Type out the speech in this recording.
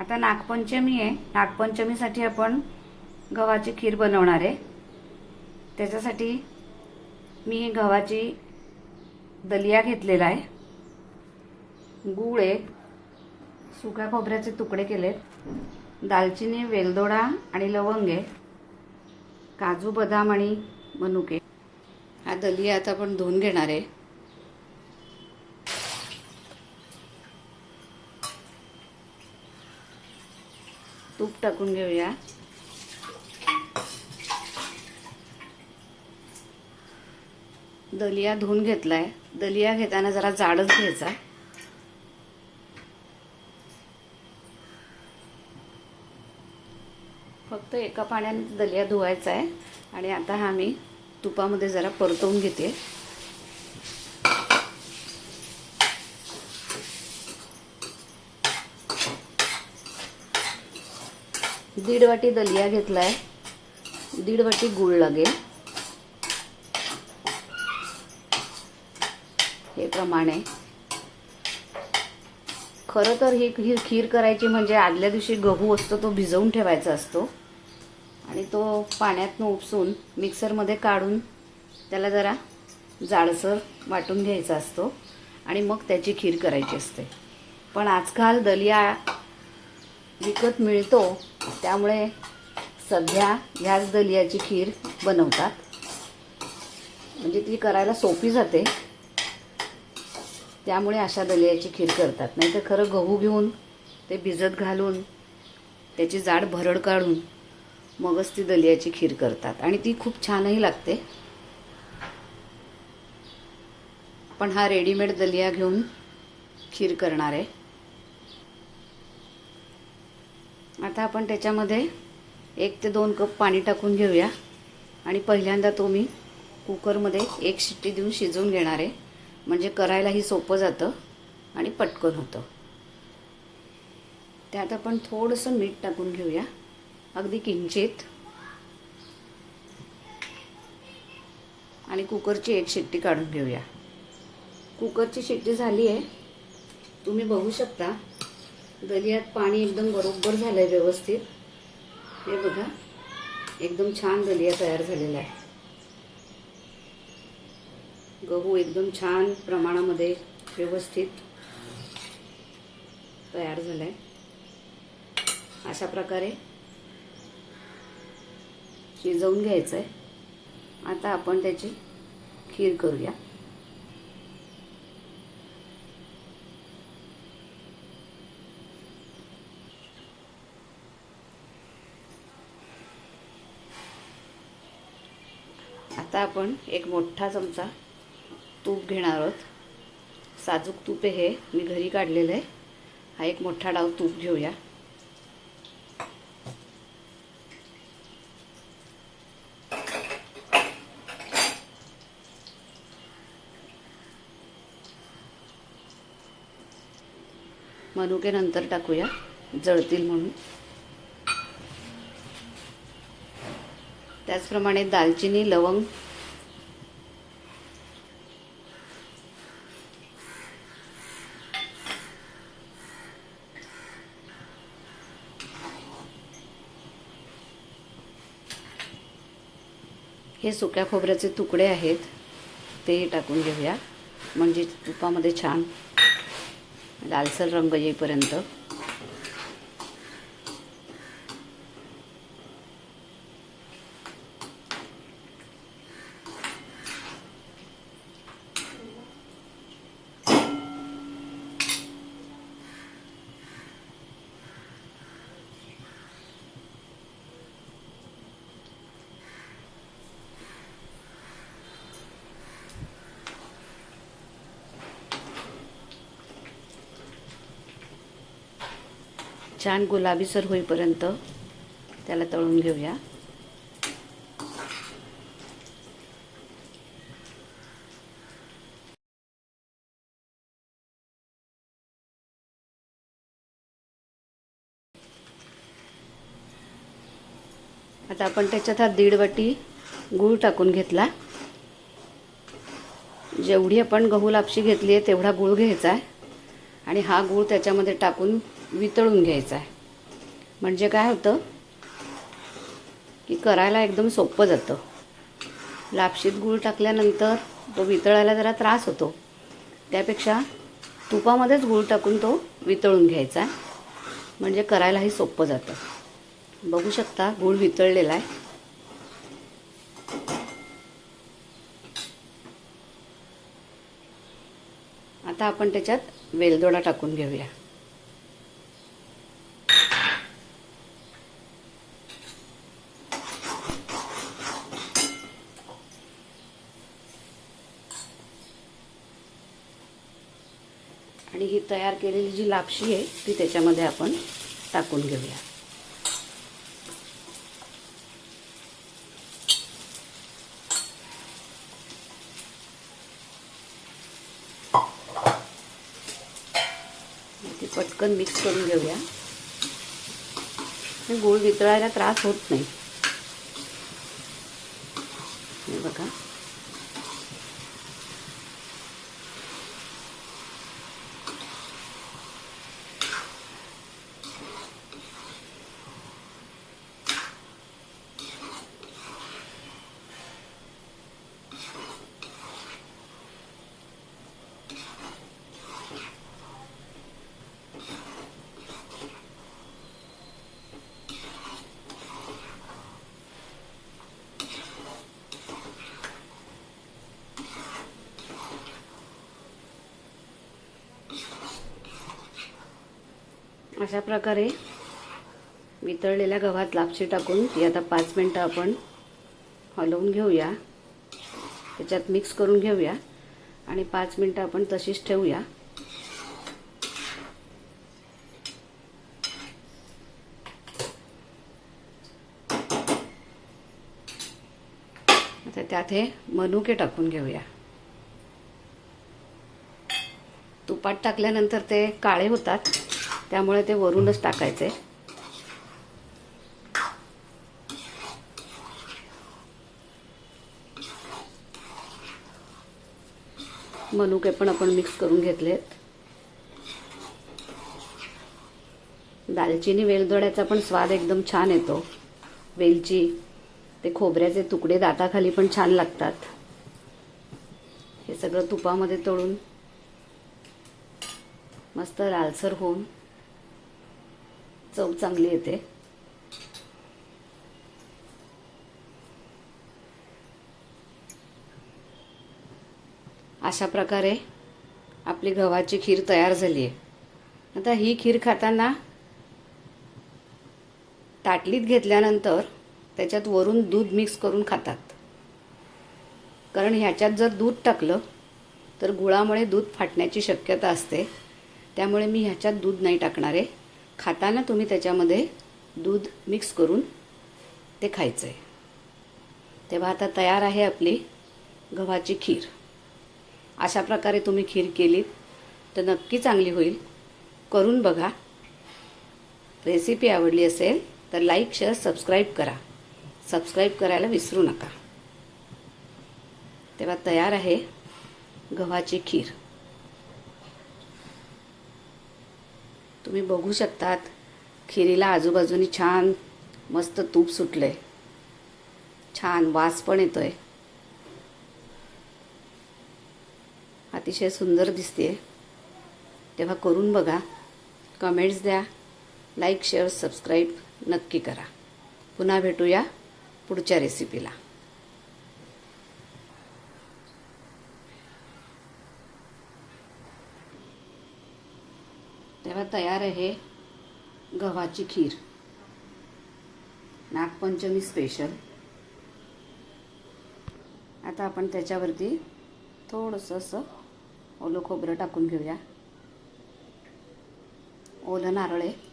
आता नागपंचमी आहे. नागपंचमीसाठी आपण गव्हाची खीर बनवणार आहे. त्याच्यासाठी मी गव्हाची दलिया घेतलेला आहे. गूळ आहे. सुक्या खोबऱ्याचे तुकडे केलेत. दालचिनी वेलदोडा आणि लवंग आहे. काजू बदाम आणि मनुके. हा दलिया आता आपण धुवून घेणार आहे. तूप टाकून घेऊया. दलिया धुवून घेतलाय. दलिया घेताना जरा जाडच घ्यायचा. फक्त एका पाण्याने दलिया धुवायचा आहे आणि आता हा मी तुपामध्ये जरा परतवून घेते. दीड वाटी दलिया घेतला आहे दीड वाटी गूळ लागेल. हे प्रमाणे. खरं तर ही ही खीर करायची म्हणजे आदल्या दिवशी गहू असतो तो भिजवून ठेवायचा असतो. आणि तो पाण्यातनं उपसून मिक्सरमध्ये काढून त्याला जरा जाडसर वाटून घ्यायचा असतो आणि मग त्याची खीर करायची असते. पण आजकाल दलिया विकत मिळतो त्यामुळे सध्या ह्याच दलियाची खीर बनवतात. म्हणजे ती करायला सोपी जाते. त्यामुळे अशा दलियाची खीर करतात. नाही तर खरं गहू घेऊन ते भिजत घालून त्याची जाड भरड काढून मगच ती दलियाची खीर करतात. आणि ती खूप छानही लागते. पण हा रेडीमेड दलिया घेऊन खीर करणार आहे आता आपण त्याच्यामध्ये एक ते दोन कप पाणी टाकून घेऊया. आणि पहिल्यांदा तो मी कुकरमध्ये एक शिट्टी देऊन शिजवून घेणार आहे. म्हणजे करायलाही सोपं जातं आणि पटकन होतं. त्यात आपण थोडंसं मीठ टाकून घेऊया. अगदी किंचित. आणि कुकरची एक शिट्टी काढून घेऊया. कुकरची शिट्टी झाली आहे. तुम्ही बघू शकता. दलियात पाणी एकदम बरोबर झालं आहे व्यवस्थित. हे बघा एकदम छान दलिया तयार झालेला आहे गहू एकदम छान प्रमाणामध्ये व्यवस्थित तयार झाला आहे अशा प्रकारे शिजवून घ्यायचं आहे आता आपण त्याची खीर करूया. आता आपण एक मोठा चमचा तूप घेणार आहोत. साजूक तूप आहे हे. मी घरी काढलेलं आहे. हा एक मोठा डाव तूप घेऊया. मनुके नंतर टाकूया. जळतील म्हणून. त्याचप्रमाणे दालचिनी लवंग. हे सुक्या खोबऱ्याचे तुकडे आहेत. ते टाकून घेऊया. म्हणजे तुपामध्ये छान लालसर रंग येईपर्यंत. छान गुलाबीसर होईपर्यंत त्याला तळून घेऊया. आता आपण त्याच्यात हा दीड वाटी गूळ टाकून घेतला. जेवढी आपण गहू लापशी घेतली आहे तेवढा गूळ घ्यायचा आहे. आणि हा गूळ त्याच्यामध्ये टाकून वितळून घ्यायचा आहे. म्हणजे काय होतं? की करायला एकदम सोपं जातं. लापशीत गूळ टाकल्यानंतर तो वितळायला जरा त्रास होतो. त्यापेक्षा तुपामध्येच गूळ टाकून तो वितळून घ्यायचा आहे. म्हणजे करायलाही सोपं जातं. बघू शकता गूळ वितळलेला आहे. आता आपण त्याच्यात वेलदोडा टाकून घेऊया. आणि ही तयार केलेली जी लापशी आहे ती त्याच्यामध्ये आपण टाकून घेऊया. ती पटकन मिक्स करून घेऊया. आणि गूळ वितळायला त्रास होत नाही हे बघा अशा प्रकारे वितळलेल्या गव्हात लापशी टाकून ती आता पाच मिनटं आपण हलवून घेऊया. त्याच्यात मिक्स करून घेऊया. आणि पाच मिनटं आपण तशीच ठेवूया. आता त्यात हे मनुके टाकून घेऊया. तुपात टाकल्यानंतर ते काळे होतात. त्यामुळे ते वरूनच टाकायचे. मनुके पण आपण मिक्स करून घेतलेत. दालचिनी वेलदोड्याचा पण स्वाद एकदम छान येतो. वेलची ते खोबऱ्याचे तुकडे दाताखाली पण छान लागतात. हे सगळं तुपामध्ये तळून मस्त लालसर होऊन चव चांगली येते. अशा प्रकारे आपली गव्हाची खीर तयार झाली आहे आता ही खीर खाताना ताटलीत घेतल्यानंतर त्याच्यात वरून दूध मिक्स करून खातात. कारण ह्याच्यात जर दूध टाकलं तर गुळामुळे दूध फाटण्याची शक्यता असते. त्यामुळे मी ह्याच्यात दूध नाही टाकणार. आहे खाताना तुम्ही त्याच्यामध्ये दूध मिक्स करून ते खायचं आहे तेव्हा आता तयार आहे आपली गव्हाची खीर. अशा प्रकारे तुम्ही खीर केलीत तर नक्की चांगली होईल. करून बघा. रेसिपी आवडली असेल तर लाईक शेअर सबस्क्राईब करा. सबस्क्राईब करायला विसरू नका. तेव्हा तयार आहे गव्हाची खीर. तुम्ही बघू शकतात खिरीला आजूबाजूनी छान मस्त तूप सुटलं आहे छान वास पण येतोय. अतिशय सुंदर दिसते तेव्हा करून बघा. कमेंट्स द्या. लाईक शेअर सबस्क्राईब नक्की करा. पुन्हा भेटूया पुढच्या रेसिपीला तेव्हा तयार आहे गव्हाची खीर. नागपंचमी स्पेशल आता आपण त्याच्यावरती थोडंसं असं ओलं खोबरं टाकून घेऊया. ओलं नारळ आहे.